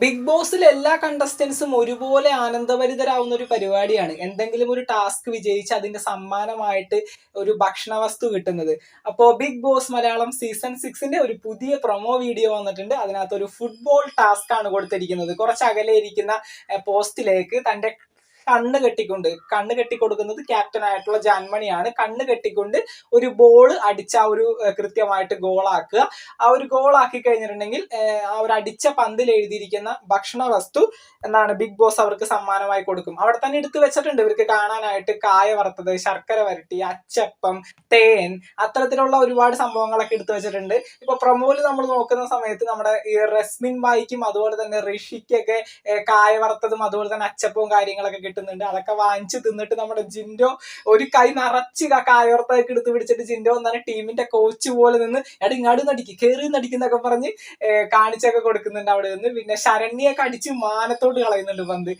Big ബോസിൽ എല്ലാ കണ്ടസ്റ്റൻസും ഒരുപോലെ ആനന്ദഭരിതരാവുന്ന ഒരു പരിപാടിയാണ്. എന്തെങ്കിലും ഒരു ടാസ്ക് വിജയിച്ച് അതിന്റെ സമ്മാനമായിട്ട് ഒരു ഭക്ഷണ വസ്തു കിട്ടുന്നത്. അപ്പോ ബിഗ് ബോസ് മലയാളം സീസൺ സിക്സിന്റെ ഒരു പുതിയ പ്രൊമോ വീഡിയോ വന്നിട്ടുണ്ട്. അതിനകത്ത് ഒരു ഫുട്ബോൾ ടാസ്ക് ആണ് കൊടുത്തിരിക്കുന്നത്. കുറച്ച് അകലെ ഇരിക്കുന്ന പോസ്റ്റിലേക്ക് തന്റെ കണ്ണ് കെട്ടിക്കൊണ്ട് കണ്ണ് കെട്ടിക്കൊടുക്കുന്നത് ക്യാപ്റ്റൻ ആയിട്ടുള്ള ജാൻമണിയാണ്. കണ്ണ് കെട്ടിക്കൊണ്ട് ഒരു ബോൾ അടിച്ച ആ ഒരു കൃത്യമായിട്ട് ഗോളാക്കുക ആ ഒരു ഗോൾ ആക്കി കഴിഞ്ഞിട്ടുണ്ടെങ്കിൽ ആ ഒരു അടിച്ച പന്തിൽ എഴുതിയിരിക്കുന്ന ഭക്ഷണ വസ്തു എന്നാണ് ബിഗ് ബോസ് അവർക്ക് സമ്മാനമായി കൊടുക്കും. അവിടെ തന്നെ എടുത്തു വെച്ചിട്ടുണ്ട്. ഇവർക്ക് കാണാനായിട്ട് കായ വറുത്തത് ശർക്കര വരട്ടി അച്ചപ്പം തേൻ അത്തരത്തിലുള്ള ഒരുപാട് സംഭവങ്ങളൊക്കെ എടുത്തു വെച്ചിട്ടുണ്ട്. ഇപ്പൊ പ്രൊമോയിൽ നമ്മൾ നോക്കുന്ന സമയത്ത് നമ്മുടെ ഈ റസ്മിൻ ബായിക്കും അതുപോലെ തന്നെ ഋഷിക്കൊക്കെ കായ വറുത്തതും അതുപോലെ തന്നെ അച്ചപ്പവും കാര്യങ്ങളൊക്കെ കിട്ടുന്നുണ്ട്. അതൊക്കെ വാങ്ങിച്ച് തിന്നിട്ട് നമ്മുടെ ജിൻഡോ ഒരു കൈ നിറച്ച് ക- കായ എടുത്ത് പിടിച്ചിട്ട് ജിൻഡോ എന്നാണ് ടീമിന്റെ കോച്ച് പോലെ നിന്ന് എടാ ഇങ്ങാട് നടിക്ക് കയറി നടിക്കുന്നൊക്കെ പറഞ്ഞ് കാണിച്ചൊക്കെ കൊടുക്കുന്നുണ്ട് അവിടെ നിന്ന്. പിന്നെ ശരണ്യൊക്കെ അടിച്ച് മാനത്തോട്ട് കളയുന്നുണ്ട് പന്ത്.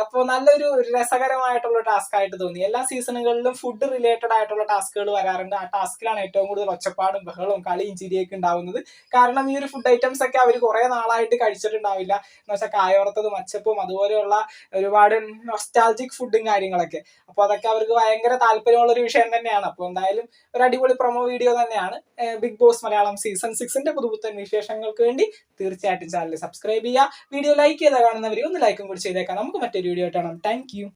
അപ്പോൾ നല്ലൊരു രസകരമായിട്ടുള്ള ടാസ്ക് ആയിട്ട് തോന്നി. എല്ലാ സീസണുകളിലും ഫുഡ് റിലേറ്റഡ് ആയിട്ടുള്ള ടാസ്കുകൾ വരാറുണ്ട്. ആ ടാസ്കിലാണ് ഏറ്റവും കൂടുതൽ ഒച്ചപ്പാടും ബഹളവും കളിയും ചിരിയൊക്കെ ഉണ്ടാവുന്നത്. കാരണം ഈ ഒരു ഫുഡ് ഐറ്റംസ് ഒക്കെ അവർ കുറെ നാളായിട്ട് കഴിച്ചിട്ടുണ്ടാവില്ല. എന്ന് വെച്ചാൽ കായോർത്തതും അച്ചപ്പും അതുപോലെയുള്ള ഒരുപാട് നൊസ്റ്റാൾജിക് ഫുഡും കാര്യങ്ങളൊക്കെ. അപ്പോൾ അതൊക്കെ അവർക്ക് ഭയങ്കര താല്പര്യമുള്ള ഒരു വിഷയം തന്നെയാണ്. അപ്പോൾ എന്തായാലും ഒരു അടിപൊളി പ്രൊമോ വീഡിയോ തന്നെയാണ്. ബിഗ് ബോസ് മലയാളം സീസൺ സിക്സിന്റെ പുതുപുത്തൻ വിശേഷങ്ങൾക്ക് വേണ്ടി തീർച്ചയായിട്ടും ചാനൽ സബ്സ്ക്രൈബ് ചെയ്യുക. വീഡിയോ ലൈക്ക് ചെയ്താൽ കാണുന്നവർ ഒന്ന് ലൈക്കും കൂടി ചെയ്തേക്കാം. നമുക്ക് മറ്റൊരു വീഡിയോ ആയിട്ട് കാണാം. താങ്ക്